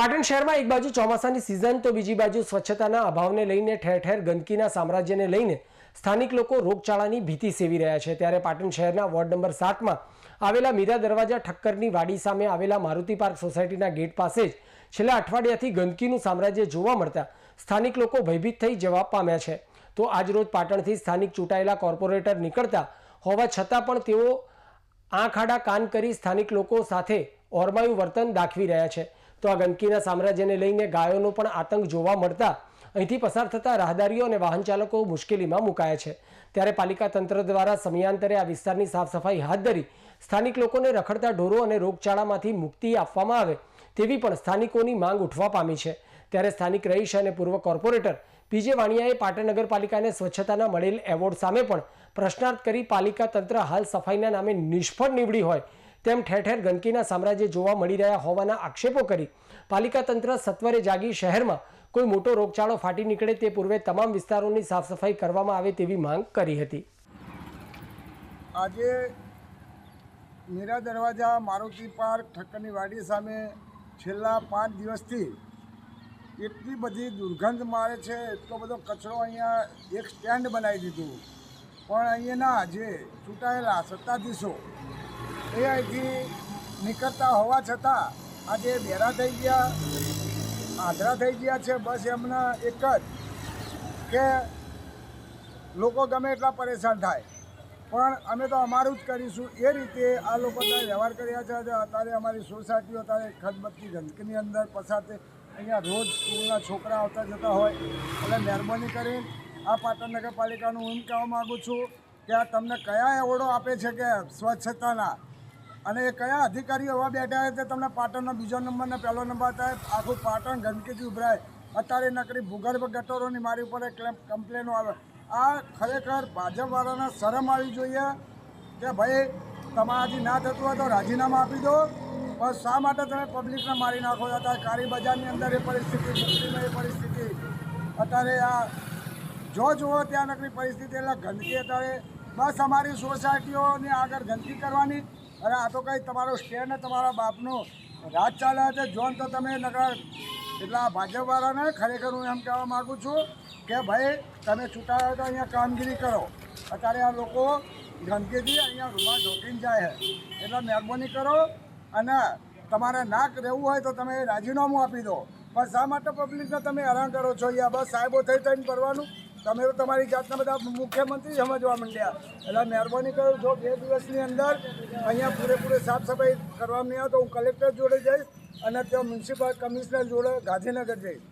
પાટણ શહેરમાં એક બાજુ ચોમાસાની સિઝન તો બીજી બાજુ સ્વચ્છતાના અભાવને લઈને ઠેર ઠેર ગંદકીના સામ્રાજ્યને લઈને સ્થાનિક લોકો રોગચાળાની ભીતિ સેવી રહ્યા છે. ત્યારે પાટણ શહેરના વોર્ડ નંબર સાતમાં આવેલા મીરા દરવાજા ઠક્કરની વાડી સામે આવેલા મારુતિ પાર્ક સોસાયટીના ગેટ પાસે જ છેલ્લા અઠવાડિયાથી ગંદકીનું સામ્રાજ્ય જોવા મળતા સ્થાનિક લોકો ભયભીત થઈ જવા પામ્યા છે. તો આજરોજ પાટણથી સ્થાનિક ચૂંટાયેલા કોર્પોરેટર નીકળતા હોવા છતાં પણ તેઓ આંખ આડા કાન કરી સ્થાનિક લોકો સાથે ઓરમાયું વર્તન દાખવી રહ્યા છે. તો આ ગંદકીના સામ્રાજ્યને લઈને ગાયોનો પણ આતંક જોવા મળતા અહીંથી પસાર થતા રાહદારીઓ અને વાહન ચાલકો મુશ્કેલીમાં મુકાયા છે. ત્યારે પાલિકા તંત્ર દ્વારા સમયાંતરે આ વિસ્તારની સાફસફાઈ હાથ ધરી સ્થાનિક લોકોને રખડતા ઢોરો અને રોગચાળામાંથી મુક્તિ આપવામાં આવે તેવી પણ સ્થાનિકોની માંગ ઉઠવા પામી છે. ત્યારે સ્થાનિક રહીશ અને પૂર્વ કોર્પોરેટર પીજે વાણિયાએ પાટણ નગરપાલિકાને સ્વચ્છતાના મળેલ એવોર્ડ સામે પણ પ્રશ્નાર્થ કરી પાલિકા તંત્ર હાલ સફાઈના નામે નિષ્ફળ નીવડી હોય તેમ ઠેર ઠેર ગંદકીના સામ્રાજ્ય જોવા મળી રહ્યા હોવાના આક્ષેપો કરી પાલિકા તંત્ર સત્વરે જાગી શહેરમાં કોઈ મોટો રોગચાળો ફાટી નીકળે તે પૂર્વે તમામ વિસ્તારોની સાફ સફાઈ કરવામાં આવે તેવી માંગ કરી હતી. આજે મીરા દરવાજા, મારુતિ પાર્ક, ઠક્કરની વાડી સામે છેલ્લા પાંચ દિવસથી એટલી બધી દુર્ગંધ મારે છે, એટલો બધો કચરો અહીંયા એક સ્ટેન્ડ બનાવી દીધું. પણ અહીંયાના જે ચૂંટાયેલા સત્તાધીશો એ અહીંથી નીકળતા હોવા છતાં આજે બેરા થઈ ગયા આંધળા થઈ ગયા છે બસ એમના એક જ કે લોકો ગમે એટલા પરેશાન થાય. પણ અમે તો અમારું જ કરીશું. એ રીતે આ લોકો વ્યવહાર કર્યા છે. અત્યારે અમારી સોસાયટીઓ અત્યારે ખદબદકી ગંદકીની અંદર પસાર થઈ અહીંયા રોજ સ્કૂલના છોકરા આવતા જતા હોય. એટલે મહેરબાની કરીને આ પાટણ નગરપાલિકાનું હું કહેવા માગું છું કે આ તમને કયા એવોર્ડો આપે છે કે સ્વચ્છતાના? અને એ કયા અધિકારીઓ એવા બેઠા તે તમને પાટણનો બીજો નંબર ને પહેલો નંબર થાય. આખું પાટણ ગંદકીથી ઉભરાય. અત્યારે નકરી ભૂગર્ભ ગટરોની મારી ઉપર કમ્પ્લેનો આવે. આ ખરેખર ભાજપવાળાને શરમ આવી જોઈએ કે ભાઈ તમારાથી ના થતું હોય તો રાજીનામા આપી દો. પણ શા માટે તમે પબ્લિકને મારી નાખો છો? અત્યારે કાળી બજારની અંદર એ પરિસ્થિતિ, મુસ્લિમની એ પરિસ્થિતિ. અત્યારે આ જો જુઓ ત્યાં નકરી પરિસ્થિતિ એટલે ગંદકી. અત્યારે બસ અમારી સોસાયટીઓની આગળ ગંદકી કરવાની. અને આ તો કંઈ તમારો સ્ટેન્ડ તમારા બાપનું રાજ ચાલ્યા છે. જોન, તો તમે નગર એટલા ભાજપવાળાને ખરેખર હું એમ કહેવા માગું છું કે ભાઈ, તમે ચૂંટાયા તો અહીંયા કામગીરી કરો. અત્યારે આ લોકો ગંદકીથી અહીંયા રૂમાલ ઢોકીને જાય એટલે મહેરબાની કરો અને તમારે ના રહેવું હોય તો તમે રાજીનામું આપી દો. પણ શા માટે પબ્લિકને તમે હેરાન કરો છો? અહીંયા બસ સાહેબો થઈ થઈને કરવાનું તમે તમારી જાતના બધા મુખ્યમંત્રી સમજવા માંડ્યા. એટલે મહેરબાની કરું છો બે દિવસની અંદર અહીંયા પૂરેપૂરી સાફ સફાઈ કરવામાં નહીં આવે તો હું કલેક્ટર જોડે જઈશ અને ત્યાં મ્યુનિસિપલ કમિશનર જોડે ગાંધીનગર જઈશ.